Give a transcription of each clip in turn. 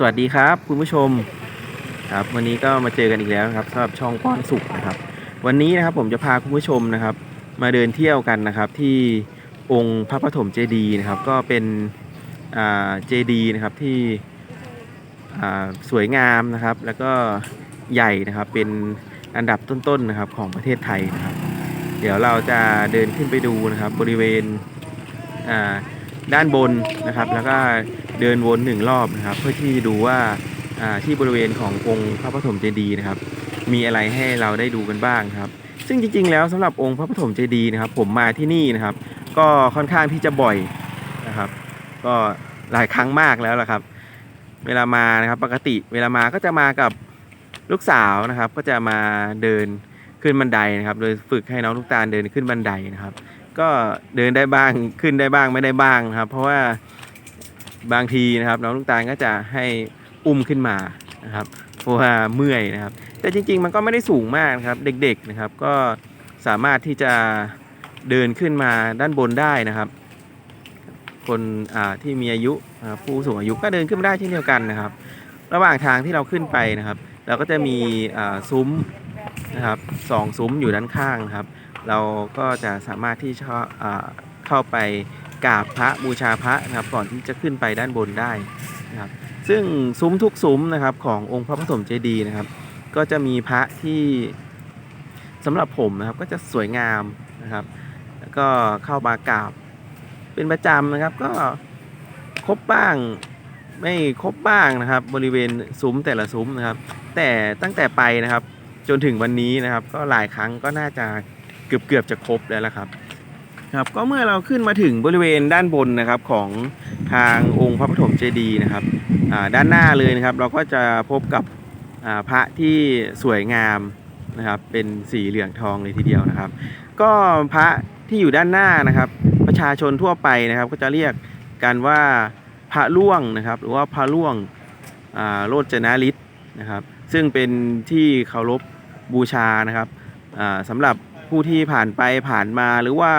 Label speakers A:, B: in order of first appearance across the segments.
A: สวัสดีครับ คุณผู้ชมครับ วันนี้ก็มาเจอกันอีกแล้วครับสำหรับช่องป้อนสุขนะครับ วันนี้นะครับผมจะพาคุณผู้ชมนะครับ มาเดินเที่ยวกันนะครับ ที่องค์พระปฐมเจดีย์นะครับ ก็เป็นเจดีย์นะครับที่สวยงามนะครับ แล้วก็ใหญ่นะครับเป็นอันดับต้นๆนะครับของประเทศไทยนะครับ เดี๋ยวเราจะเดินขึ้นไปดูนะครับบริเวณด้านบนนะครับ แล้วก็ เดินวนหนึ่งรอบนะครับ เพื่อที่ดูว่าที่บริเวณขององค์พระปฐมเจดีย์นะครับ มีอะไรให้เราได้ดูกันบ้างครับ ซึ่งจริง ๆ แล้วสำหรับองค์พระปฐมเจดีย์นะครับ ผมมาที่นี่นะครับ ก็ค่อนข้างที่จะบ่อยนะครับ ก็หลายครั้งมากแล้วล่ะครับ เวลามานะครับปกติเวลามาก็จะมากับลูกสาวนะครับ ก็จะมาเดินขึ้นบันไดนะครับ โดยฝึกให้น้องลูกตาลเดินขึ้นบันไดนะครับ ก็เดินได้บ้างขึ้นได้บ้างไม่ได้บ้างนะครับ เพราะว่า บางทีนะครับน้องลูกตาลก็จะให้อุ้มขึ้นมานะครับเพราะว่าเมื่อยนะครับ แต่จริงๆมันก็ไม่ได้สูงมากนะครับเด็กๆนะครับก็สามารถที่จะเดินขึ้นมาด้านบนได้นะครับ คนที่มีอายุผู้สูงอายุก็เดินขึ้นมาได้เช่นเดียวกันนะครับ ระหว่างทางที่เราขึ้นไปนะครับ เราก็จะมีซุ้มนะครับสองซุ้มอยู่ด้านข้างครับ เราก็จะสามารถที่จะเข้าไป กราบพระบูชาพระนะครับก่อนที่จะขึ้นไปด้านบนได้นะครับซึ่งซุ้มทุกซุ้มนะครับขององค์พระปฐมเจดีย์นะครับ ก็จะมีพระที่สำหรับผมนะครับก็จะสวยงามนะครับ แล้วก็เข้ามากราบเป็นประจำนะครับ ก็ครบบ้างไม่ครบบ้างนะครับ บริเวณซุ้มแต่ละซุ้มนะครับ แต่ตั้งแต่ไปนะครับจนถึงวันนี้นะครับ ก็หลายครั้งก็น่าจะเกือบเกือบๆจะครบแล้วละครับ ครับก็เมื่อเราขึ้นมาถึงบริเวณด้านบนนะครับของทางองค์พระปฐมเจดีย์นะครับด้านหน้าเลยนะครับ เราก็จะพบกับพระที่สวยงามนะครับเป็นสีเหลืองทองเลยทีเดียวนะครับ ก็พระที่อยู่ด้านหน้านะครับ ประชาชนทั่วไปนะครับ ก็จะเรียกกันว่าพระล่วงนะครับ หรือว่าพระล่วงโรจนาฤทธิ์นะครับ ซึ่งเป็นที่เคารพบูชานะครับสำหรับผู้ที่ผ่านไปผ่านมาหรือว่า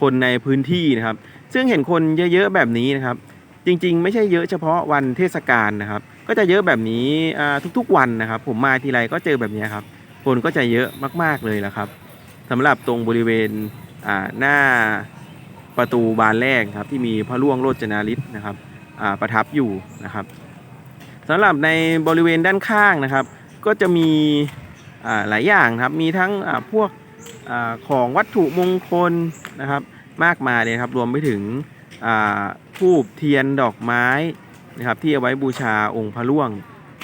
A: คนในพื้นที่นะครับ ซึ่งเห็นคนเยอะๆแบบนี้นะครับ จริงๆ ไม่ใช่เยอะเฉพาะวันเทศกาลนะครับ ก็จะเยอะแบบนี้ทุกๆวันนะครับ ผมมาทีไรก็เจอแบบนี้ครับ คนก็จะเยอะมากๆเลยละครับสำหรับตรงบริเวณหน้าประตูบานแรกครับที่มีพระล่วงโรจนาฤทธิ์นะครับประทับอยู่นะครับสำหรับในบริเวณด้านข้างนะครับ ก็จะมีหลายอย่างครับมีทั้งพวก อของวัตถุมงคลนะครับมากมายเลยครับรวมไปถึงทูบเทียนดอกไม้นะครับที่เอาไว้บูชาองค์พระล่วง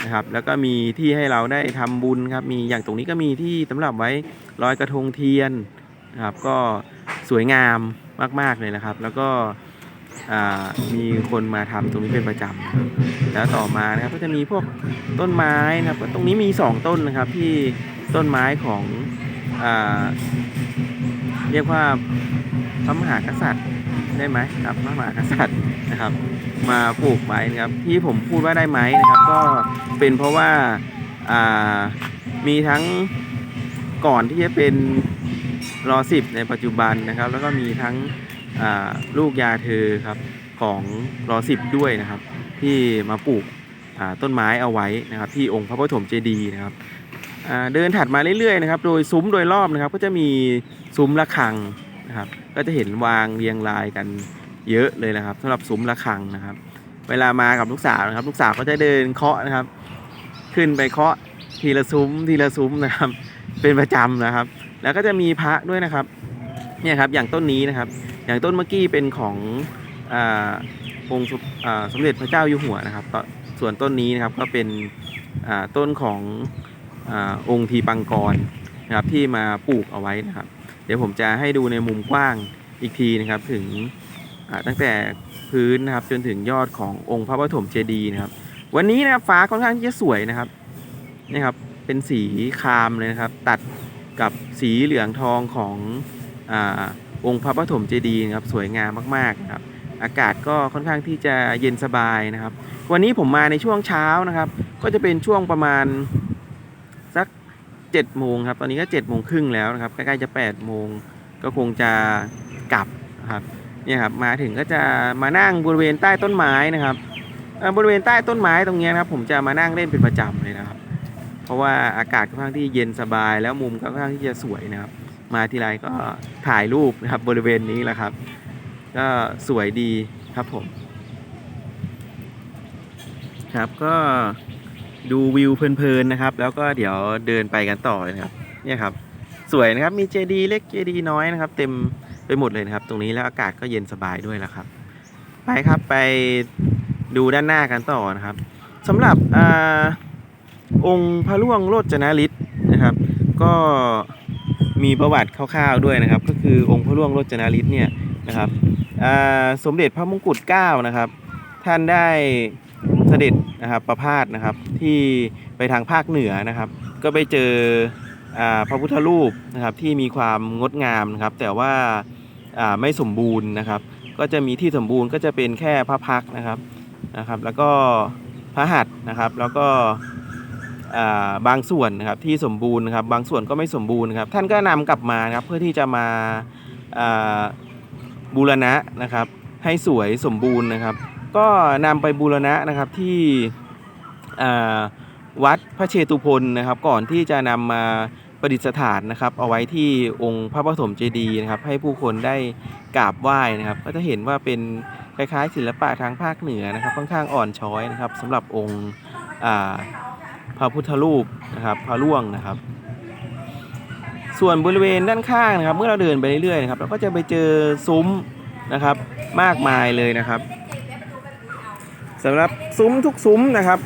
A: นะครับแล้วก็มีที่ให้เราได้ทำบุญครับมีอย่างตรงนี้ก็มีที่สำหรับไว้ลอยกระทงเทียนนะครับก็สวยงามมาก ๆ เลยนะครับ แล้วก็มีคนมาทำตรงนี้เป็นประจำแล้วต่อมานะครับก็จะมีพวกต้นไม้นะครับตรงนี้มีสองต้นนะครับที่ต้นไม้ของ เรียกว่าพระมหากษัตริย์ได้ไหมครับพระมหากษัตริย์นะครับ มาปลูกไว้นะครับ ที่ผมพูดว่าได้ไหมนะครับ ก็เป็นเพราะว่าามีทั้งก่อนที่จะเป็นรอสิบในปัจจุบันนะครับ แล้วก็มีทั้งลูกยาเธอครับของรอสิบด้วยนะครับ ที่มาปลูกต้นไม้เอาไว้นะครับ ที่องค์พระปฐมเจดีย์นะครับ เดินถัดมาเรื่อยๆนะครับ โดยซุ้มโดยรอบนะครับ ก็จะมีซุ้มระฆังนะครับ ก็จะเห็นวางเรียงรายกันเยอะเลยนะครับสำหรับซุ้มระฆังนะครับ เวลามากับลูกสาวนะครับ ลูกสาวก็จะเดินเคาะนะครับ ขึ้นไปเคาะทีละซุ้มทีละซุ้มนะครับ เป็นประจำนะครับ แล้วก็จะมีพระด้วยนะครับเนี่ยครับอย่างต้นนี้นะครับ อย่างต้นเมื่อกี้เป็นขององค์สมเด็จพระเจ้าอยู่หัวนะครับ ส่วนต้นนี้นะครับก็เป็นต้นของ อองค์ทีปังกรนะครับที่มาปลูกเอาไว้นะครับ เดี๋ยวผมจะให้ดูในมุมกว้างอีกทีนะครับถึงตั้งแต่พื้นนะครับจนถึงยอดขององค์พระปฐมเจดีย์นะครับ วันนี้นะครับฟ้าค่อนข้างที่จะสวยนะครับนี่ครับเป็นสีครามเลยนะครับ ตัดกับสีเหลืองทองของอองค์พระปฐมเจดีย์นะครับสวยงามมากๆนะครับอากาศก็ค่อนข้างที่จะเย็นสบายนะครับ วันนี้ผมมาในช่วงเช้านะครับ ก็จะเป็นช่วงประมาณ 7จ็ดโมงครับ ตอนนี้ก็7จ็ดโมงครึ่งแล้วนะครับ ใกล้ๆจะ8ปดโมงก็คงจะกลับนะครับเนี่ยครับ มาถึงก็จะมานั่งบริเวณใต้ต้นไม้นะครับบริเวณใต้ต้นไม้ตรงนี้นะครับ ผมจะมานั่งเล่นเป็นประจำเลยนะครับ เพราะว่าอากาศค่อนข้างที่เย็นสบาย แล้วมุมก็ค่อนข้างที่จะสวยนะครับ มาทีไรก็ถ่ายรูปนะครับบริเวณนี้แหละครับ ก็สวยดีครับผม ครับก็ ดูวิวเพลินๆนะครับ แล้วก็เดี๋ยวเดินไปกันต่อเลยนะครับ เนี่ยครับ สวยนะครับ มีเจดีเล็กเจดีน้อยนะครับ เต็มไปหมดเลยนะครับ ตรงนี้แล้วอากาศก็เย็นสบายด้วยแล้วครับ ไปครับไปดูด้านหน้ากันต่อนะครับสำหรับอองค์พระร่วงโรจนฤทธิ์นะครับ ก็มีประวัติคร่าวๆด้วยนะครับ ก็คือองค์พระร่วงโรจนฤทธิ์เนี่ยนะครับสมเด็จพระมงกุฎเกล้านะครับ ท่านได้ เสด็จนะครับประพาสนะครับที่ไปทางภาคเหนือนะครับ ก็ไปเจอพระพุทธรูปนะครับที่มีความงดงามนะครับ แต่ว่าไม่สมบูรณ์นะครับ ก็จะมีที่สมบูรณ์ก็จะเป็นแค่พระพักนะครับนะครับ แล้วก็พระหัตถ์นะครับ แล้วก็บางส่วนนะครับที่สมบูรณ์นะครับ บางส่วนก็ไม่สมบูรณ์ครับ ท่านก็นำกลับมานะครับเพื่อที่จะมาบูรณะนะครับ ให้สวยสมบูรณ์นะครับ ก็นำไปบูรณะนะครับที่วัดพระเชตุพนนะครับก่อนที่จะนำมาประดิษฐานนะครับ เอาไว้ที่องค์พระปฐมเจดีย์นะครับ ให้ผู้คนได้กราบไหว้นะครับ ก็จะเห็นว่าเป็นคล้ายๆศิลปะทางภาคเหนือนะครับ ค่อนข้างอ่อนช้อยนะครับสำหรับองค์พระพุทธรูปนะครับพระร่วงนะครับ ส่วนบริเวณด้านข้างนะครับ เมื่อเราเดินไปเรื่อยๆนะครับเราก็จะไปเจอซุ้มนะครับมากมายเลยนะครับ สำหรับซุ้มทุกซุ้มนะครับ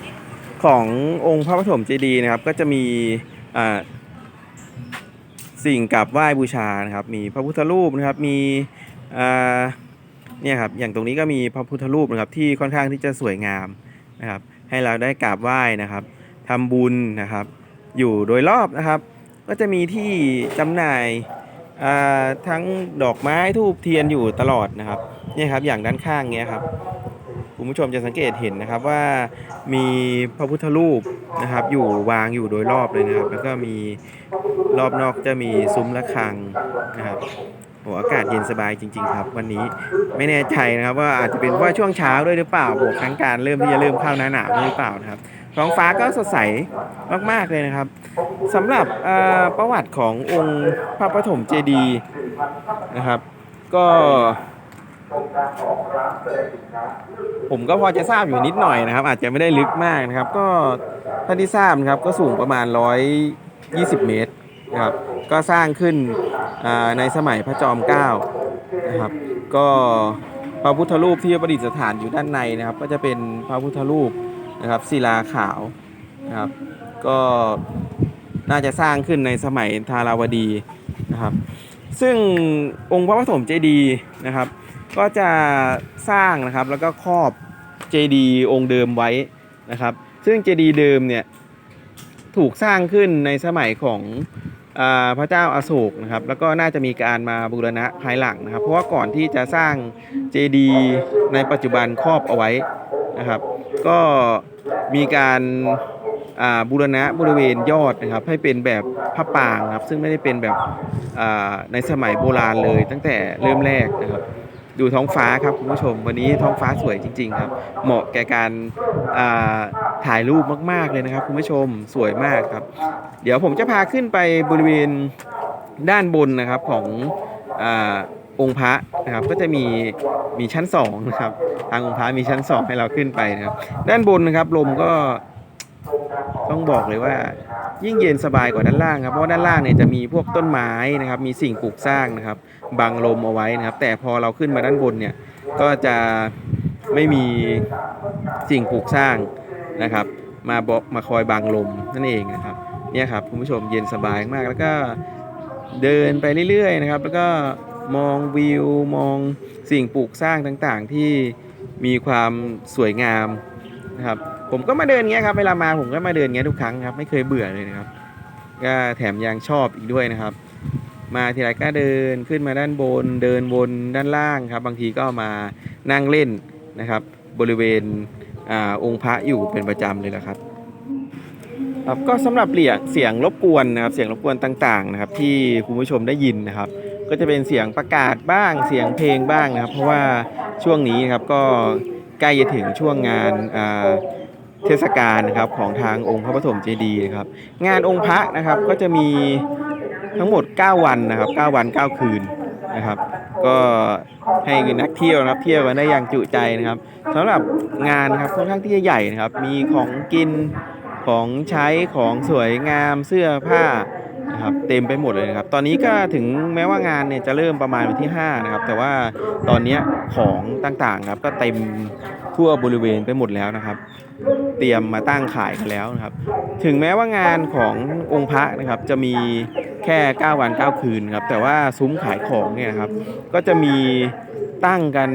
A: ขององค์พระปฐมเจดีย์นะครับก็จะมีสิ่งกราบไหว้บูชานะครับ มีพระพุทธรูปนะครับมีเนี่ยครับอย่างตรงนี้ก็มีพระพุทธรูปนะครับที่ค่อนข้างที่จะสวยงามนะครับให้เราได้กราบไหว้นะครับทำบุญนะครับ อยู่โดยรอบนะครับ ก็จะมีที่จำหน่ายทั้งดอกไม้ทูบเทียนอยู่ตลอดนะครับเนี่ยครับอย่างด้านข้างเนี้ยครับ คุณผู้ชมจะสังเกตเห็นนะครับว่ามีพระพุทธรูปนะครับ อยู่วางอยู่โดยรอบเลยนะครับ แล้วก็มีรอบนอกจะมีซุ้มระฆังนะครับโอ้อากาศเย็นสบายจริง ๆ ครับ วันนี้ไม่แน่ใจนะครับ ว่าอาจจะเป็นเพราะว่าช่วงเช้าด้วยหรือเปล่าบวกทั้งการเริ่มที่จะเริ่มเข้าหน้าหนาวด้วยหรือเปล่านะครับท้องฟ้าก็สดใสมากๆเลยนะครับสำหรับประวัติขององค์พระปฐมเจดีย์นะครับ ก็ ผมก็พอจะทราบอยู่นิดหน่อยนะครับ อาจจะไม่ได้ลึกมากนะครับ ก็ท่าที่ทราบนะครับก็สูงประมาณ 120 เมตรนะครับก็สร้างขึ้นในสมัยพระจอมเกล้านะครับก็พระพุทธรูปที่ประดิษฐานอยู่ด้านในนะครับ ก็จะเป็นพระพุทธรูปนะครับศิลาขาวนะครับก็น่าจะสร้างขึ้นในสมัยธาราวดีนะครับ ซึ่งองค์พระปฐมเจดีย์นะครับ ก็จะสร้างนะครับแล้วก็ครอบเจดีย์องค์เดิมไว้นะครับ ซึ่งเจดีย์เดิมเนี่ยถูกสร้างขึ้นในสมัยของอพระเจ้าอาโศกนะครับ แล้วก็น่าจะมีการมาบูรณะภายหลังนะครับ เพราะว่าก่อนที่จะสร้างเจดีย์ในปัจจุบันครอบเอาไว้นะครับ ก็มีการาบูรณะบริเวณยอดนะครับ ให้เป็นแบบพระปางครับ ซึ่งไม่ได้เป็นแบบในสมัยโบราณเลยตั้งแต่เริ่มแรกนะครับ ดูท้องฟ้าครับคุณผู้ชม วันนี้ท้องฟ้าสวยจริง ๆ ครับ เหมาะแก่การาถ่ายรูปมาก ๆ เลยนะครับ คุณผู้ชมสวยมากครับ เดี๋ยวผมจะพาขึ้นไปบริเวณด้านบนนะครับของอองค์พระนะครับก็จะมีมีชั้นสองนะครับทางองค์พระมีชั้นสองให้เราขึ้นไปนะครับ ด้านบนนะครับลมก็ต้องบอกเลยว่ายิ่งเย็นสบายกว่าด้านล่างครับเพราะด้านล่างเนี่ยจะมีพวกต้นไม้นะครับ มีสิ่งปลูกสร้างนะครับ บังลมเอาไว้นะครับ แต่พอเราขึ้นมาด้านบนเนี่ยก็จะไม่มีสิ่งปลูกสร้างนะครับ มาบอกมาคอยบังลมนั่นเองนะครับเนี่ยครับคุณผู้ชมเย็นสบายมากแล้วก็เดินไปเรื่อยๆนะครับ แล้วก็มองวิวมองสิ่งปลูกสร้างต่างๆ ที่มีความสวยงามนะครับ ผมก็มาเดินเงี้ยครับเวลามาผมก็มาเดินเงี้ยทุกครั้งครับ ไม่เคยเบื่อเลยนะครับก็แถมยังชอบอีกด้วยนะครับ มาทีไรก็เดินขึ้นมาด้านบน เดินวนด้านล่างครับ บางทีก็มานั่งเล่นนะครับ บริเวณอองค์พระอยู่เป็นประจำเลยละครับครับก็สำหรับเสียงเสียงรบกวนนะครับเสียงรบกวนต่างๆนะครับ ที่คุณผู้ชมได้ยินนะครับ ก็จะเป็นเสียงประกาศบ้างเสียงเพลงบ้างนะครับ เพราะว่าช่วงนี้นะครับก็ใกล้จะถึงช่วงงานเทศกาลนะครับของทางองค์พระปฐมเจดีย์นะครับ งานองค์พระนะครับก็จะมี ทั้งหมด 9 วันนะครับ 9 วัน 9 คืนนะครับ ก็ให้นักเที่ยวนะครับ เที่ยวกันได้อย่างจุใจนะครับสำหรับงานครับค่อนข้างที่จะใหญ่นะครับ มีของกินของใช้ของสวยงามเสื้อผ้านะครับเต็มไปหมดเลยนะครับ ตอนนี้ก็ถึงแม้ว่างานเนี่ยจะเริ่มประมาณวันที่ 5 นะครับ แต่ว่าตอนนี้ของต่างๆครับก็เต็มทั่วบริเวณไปหมดแล้วนะครับ เตรียมมาตั้งขายกันแล้วนะครับ ถึงแม้ว่างานขององค์พระนะครับจะมีแค่ 9 วัน 9 คืนครับ แต่ว่าซุ้มขายของเนี่ยครับ ก็จะมีตั้งกัน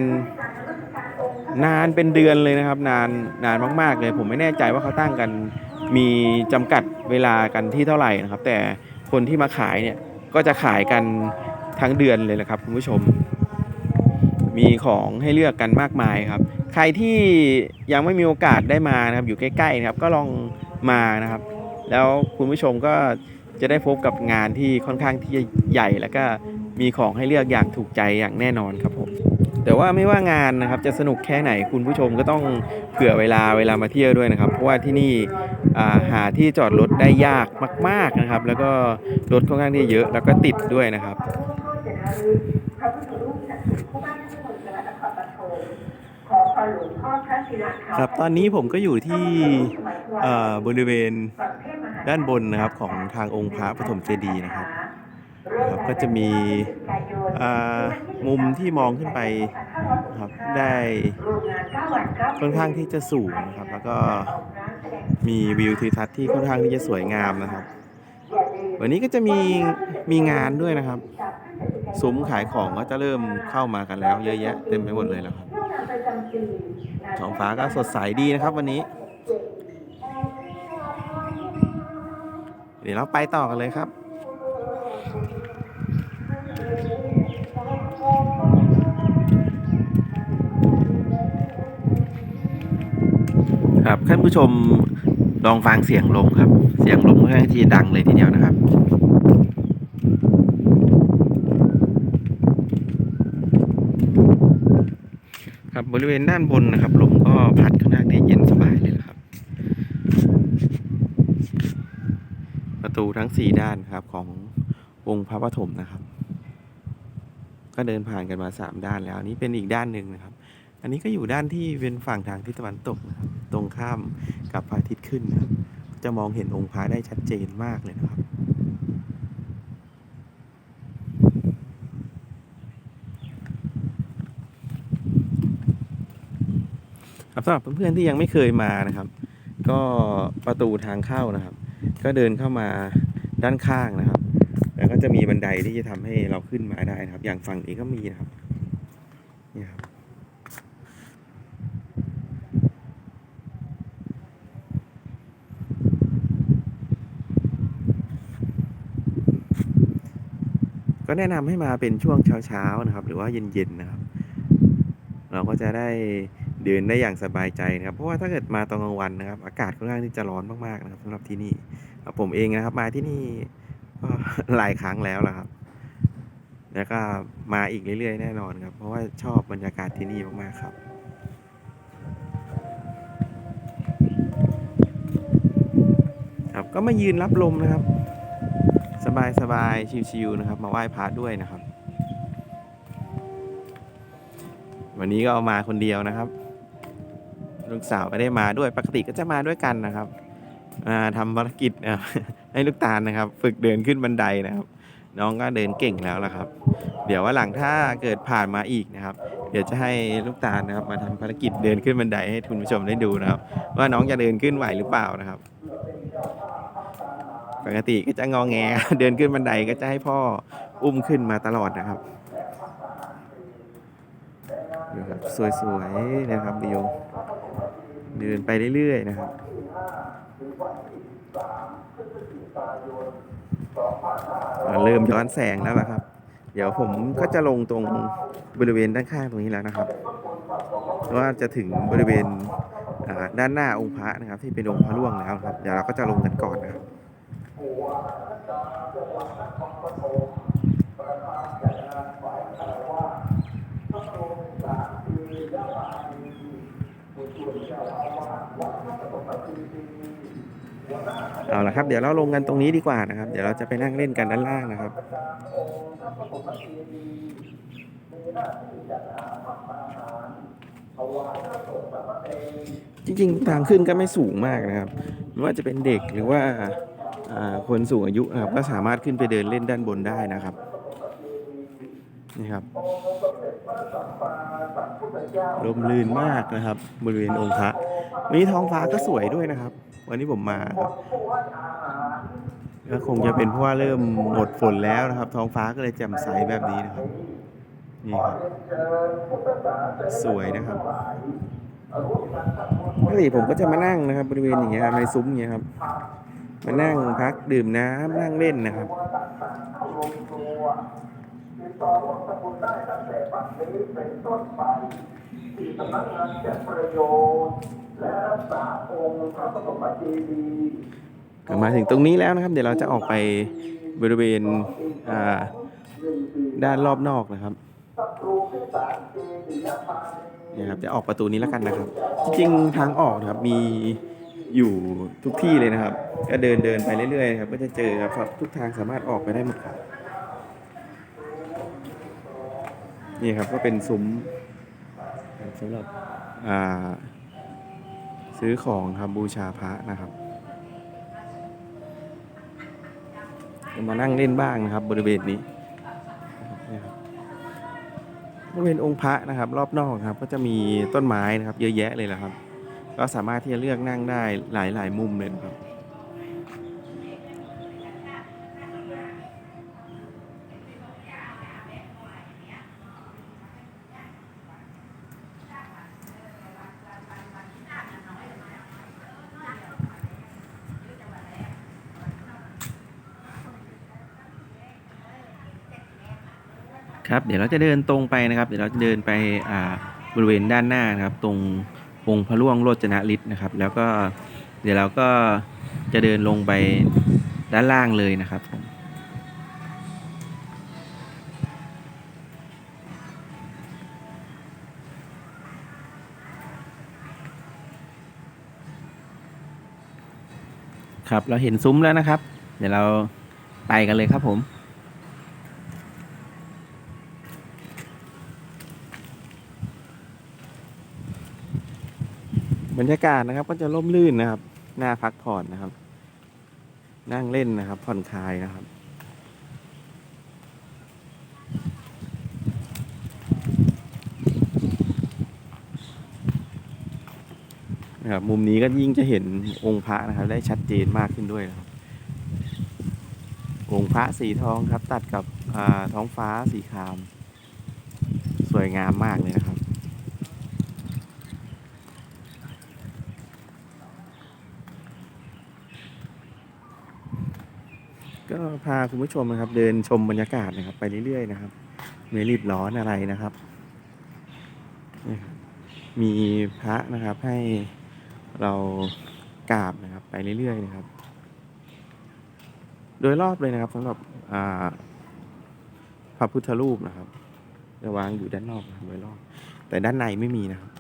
A: นานเป็นเดือนเลยนะครับ นานนานมากๆเลย ผมไม่แน่ใจว่าเขาตั้งกันมีจำกัดเวลากันที่เท่าไหร่นะครับ แต่คนที่มาขายเนี่ยก็จะขายกันทั้งเดือนเลยนะครับคุณผู้ชม มีของให้เลือกกันมากมายครับ ใครที่ยังไม่มีโอกาสได้มานะครับอยู่ใกล้ๆนะครับก็ลองมานะครับ แล้วคุณผู้ชมก็จะได้พบกับงานที่ค่อนข้างที่จะใหญ่ แล้วก็มีของให้เลือกอย่างถูกใจอย่างแน่นอนครับผมแต่ว่าไม่ว่างานนะครับจะสนุกแค่ไหนคุณผู้ชมก็ต้องเผื่อเวลาเวลามาเที่ยวด้วยนะครับ เพราะว่าที่นี่าหาที่จอดรถได้ยากมาก ๆนะครับ แล้วก็รถค่อนข้างที่จะเยอะแล้วก็ติดด้วยนะครับ ครับตอนนี้ผมก็อยู่ที่เอ่อบริเวณด้านบนนะครับของทางองค์พระปฐมเจดีย์นะครับครับก็จะมีอ่ามุมที่มองขึ้นไปครับได้ค่อนข้างที่จะสูงนะครับ แล้วก็มีวิวทิวทัศน์ที่ค่อนข้างที่จะสวยงามนะครับ วันนี้ก็จะมีมีงานด้วยนะครับ ซุ้มขายของก็จะเริ่มเข้ามากันแล้ว เยอะแยะเต็มไปหมดเลยแล้วครับท้องฟ้าก็สดใสดีนะครับวันนี้ เดี๋ยวเราไปต่อกันเลยครับครับท่านผู้ชมลองฟังเสียงลมครับ เสียงลมค่อนข้างที่จะดังเลยทีเดียวนะครับ บริเวณด้านบนนะครับลมก็พัดค่อนข้างที่เย็นสบายเลยนะครับ ประตูทั้งสี่ด้านครับขององค์พระปฐมนะครับ ก็เดินผ่านกันมาสามด้านแล้วนนี้เป็นอีกด้านหนึ่งนะครับ อันนี้ก็อยู่ด้านที่เป็นฝั่งทางทิศตะวันตกนะครับ ตรงข้ามกับพระอาทิตย์ขึ้นนะครับจะมองเห็นองค์พระได้ชัดเจนมากเลยนะครับ ครับ สำหรับเพื่อนๆที่ยังไม่เคยมานะครับ ก็ประตูทางเข้านะครับ ก็เดินเข้ามาด้านข้างนะครับ แล้วก็จะมีบันไดที่จะทำให้เราขึ้นมาได้นะครับ อย่างฝั่งนี้ก็มีนะครับนี่ครับก็แนะนำให้มาเป็นช่วงเช้าๆนะครับ หรือว่าเย็นๆนะครับ เราก็จะได้ เดินได้อย่างสบายใจนะครับเพราะว่าถ้าเกิดมาตอนกลางวันนะครับ อากาศค่อนข้างที่จะร้อนมากๆนะครับสำหรับที่นี่ผมเองนะครับ มาที่นี่หลายครั้งแล้วละครับ แล้วก็มาอีกเรื่อยๆ แน่นอนครับ เพราะว่าชอบบรรยากาศที่นี่มากๆครับครับก็มายืนรับลมนะครับ สบายๆชิวๆนะครับ มาไหว้พระด้วยนะครับ วันนี้ก็เอามาคนเดียวนะครับ ลูกสาวไม่ได้มาด้วยปกติก็จะมาด้วยกันนะครับมาทำภารกิจให้ลูกตาลนะครับ ฝึกเดินขึ้นบันไดนะครับ น้องก็เดินเก่งแล้วละครับ เดี๋ยวว่าหลังถ้าเกิดผ่านมาอีกนะครับ เดี๋ยวจะให้ลูกตาลนะครับ มาทำภารกิจเดินขึ้นบันไดให้คุณผู้ชมได้ดูนะครับ ว่าน้องจะเดินขึ้นไหวหรือเปล่านะครับ ปกติก็จะงอแงเดินขึ้นบันไดก็จะให้พ่ออุ้มขึ้นมาตลอดนะครับดูครับสวยๆนะครับวิว เดินไปเรื่อยๆนะครับเริ่มย้อนแสงแล้วล่ะครับ เดี๋ยวผมก็จะลงตรงบริเวณด้านข้างตรงนี้แล้วนะครับว่าจะถึงบริเวณด้านหน้าองค์พระนะครับ ที่เป็นองค์พระร่วงแล้วครับ เดี๋ยวเราก็จะลงกันก่อนนะครับ เอาละครับเดี๋ยวเราลงกันตรงนี้ดีกว่านะครับ เดี๋ยวเราจะไปนั่งเล่นกันด้านล่างนะครับจริงๆ ทางขึ้นก็ไม่สูงมากนะครับไม่ว่าจะเป็นเด็กหรือว่าคนสูงอายุนะครับก็สามารถขึ้นไปเดินเล่นด้านบนได้นะครับนี่ครับลมลื่นมากนะครับ บริเวณองค์พระ วันนี้ท้องฟ้าก็สวยด้วยนะครับ วันนี้ผมมาครับก็คงจะเป็นเพราะว่าเริ่มหมดฝนแล้วนะครับ ท้องฟ้าก็เลยแจ่มใสแบบนี้นะครับนี่ครับสวยนะครับปกติผมก็จะมานั่งนะครับ บริเวณอย่างเงี้ยครับในซุ้มอย่างเงี้ยครับ มานั่งพักดื่มน้ำนั่งเล่นนะครับ มาถึงตรงนี้แล้วนะครับ เดี๋ยวเราจะออกไปบริเวณด้านรอบนอกนะครับเนี่ยครับจะออกประตูนี้แล้วกันนะครับ จริงๆทางออกนะครับมีอยู่ทุกที่เลยนะครับ ก็เดินเดินไปเรื่อยๆครับก็จะเจอครับทุกทางสามารถออกไปได้หมดครับนี่ครับก็เป็นซุ้มสำหรับอ่า ซื้อของครับบูชาพระนะครับมานั่งเล่นบ้างนะครับ บริเวณนี้บริเวณองค์พระนะครับ รอบนอกครับ ก็จะมีต้นไม้นะครับ เยอะแยะเลยแหละครับ ก็สามารถที่จะเลือกนั่งได้หลายหลายมุมเลยครับ ครับเดี๋ยวเราจะเดินตรงไปนะครับ เดี๋ยวเราจะเดินไปบริเวณด้านหน้านะครับ ตรงองค์พระร่วงโรจนฤทธิ์นะครับ แล้วก็เดี๋ยวเราก็จะเดินลงไปด้านล่างเลยนะครับผมครับเราเห็นซุ้มแล้วนะครับ เดี๋ยวเราไปกันเลยครับผม บรรยากาศนะครับ ก็จะร่มรื่นนะครับน่าพักผ่อนนะครับ นั่งเล่นนะครับ ผ่อนคลายนะครับนะครับมุมนี้ก็ยิ่งจะเห็นองค์พระนะครับ ได้ชัดเจนมากขึ้นด้วยนะครับ องค์พระสีทองครับ ตัดกับท้องฟ้าสีคราม สวยงามมากเลยนะครับ ก็พาคุณผู้ชมนะครับ เดินชมบรรยากาศนะครับ ไปเรื่อยๆนะครับไม่รีบร้อนอะไรนะครับ มีพระนะครับให้เรากราบนะครับ ไปเรื่อยๆนะครับ โดยรอบเลยนะครับสำหรับพระพุทธรูปนะครับ จะวางอยู่ด้านนอกโดยรอบ แต่ด้านในไม่มีนะครับ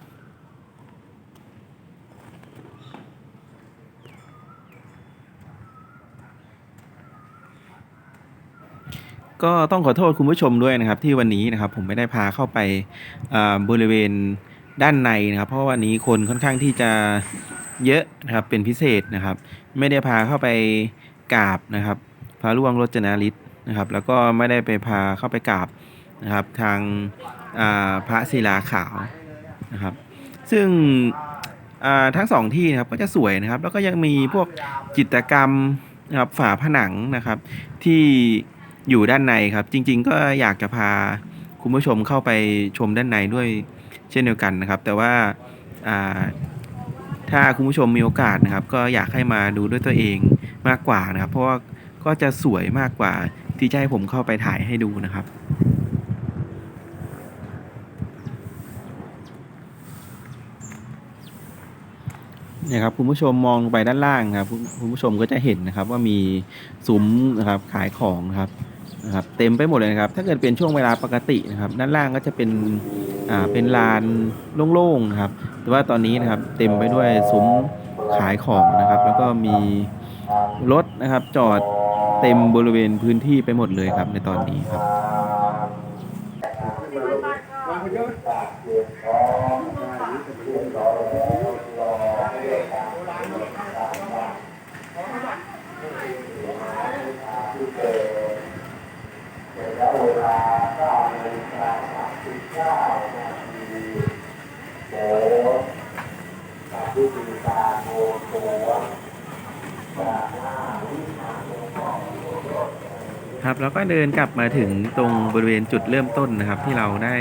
A: ก็ต้องขอโทษคุณผู้ชมด้วยนะครับ ที่วันนี้นะครับผมไม่ได้พาเข้าไปอ่าบริเวณด้านในนะครับ เพราะวันนี้คนค่อนข้างที่จะเยอะนะครับเป็นพิเศษนะครับ ไม่ได้พาเข้าไปกราบนะครับพระร่วงรจนาฤทธิ์นะครับ แล้วก็ไม่ได้ไปพาเข้าไปกราบนะครับทางอ่าพระศิลาขาวนะครับ ซึ่งอ่าทั้งสองที่นะครับก็จะสวยนะครับ แล้วก็ยังมีพวกจิตรกรรมนะครับฝาผนังนะครับที่ อยู่ด้านในครับ จริง ๆ ก็อยากจะพาคุณผู้ชมเข้าไปชมด้านในด้วยเช่นเดียวกันนะครับ แต่ว่าถ้าคุณผู้ชมมีโอกาสนะครับ ก็อยากให้มาดูด้วยตัวเองมากกว่านะครับ เพราะว่าก็จะสวยมากกว่าที่จะให้ผมเข้าไปถ่ายให้ดูนะครับนี่ครับคุณผู้ชมมองลงไปด้านล่างนะครับคุณคุณผู้ชมก็จะเห็นนะครับว่ามีซุ้มนะครับขายของนะครับ นะครับเต็มไปหมดเลยนะครับ ถ้าเกิดเป็นช่วงเวลาปกตินะครับ ด้านล่างก็จะเป็นอ่าเป็นลานโล่งๆนะครับ แต่ว่าตอนนี้นะครับเต็มไปด้วยซุ้มขายของนะครับ แล้วก็มีรถนะครับ จอดเต็มบริเวณพื้นที่ไปหมดเลยครับในตอนนี้ครับ ครับแล้วก็เดินกลับมาถึงตรงบริเวณจุดเริ่มต้นนะครับ ที่เราได้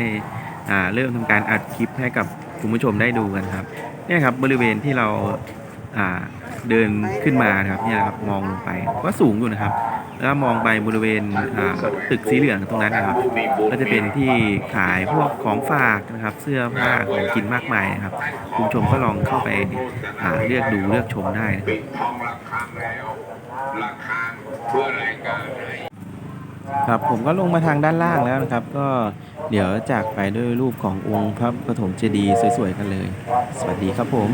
A: เริ่มทำการอัดคลิปให้กับคุณผู้ชมได้ดูกันครับเนี่ยครับบริเวณที่เราเดินขึ้นมาครับเนี่ยครับมองลงไปก็สูงอยู่นะครับ แล้วมองไปบริเวณตึกสีเหลืองตรงนั้นนะครับ ก็จะเป็นที่ขายพวกของฝากนะครับ เสื้อผ้าของกินมากมายนะครับ คุณผู้ชมก็ลองเข้าไปอ่าเลือกดูเลือกชมได้นะครับครับผมก็ลงมาทางด้านล่างแล้วนะครับ ก็เดี๋ยวจากไปด้วยรูปขององค์พระปฐมเจดีย์สวยๆกันเลย สวัสดีครับผม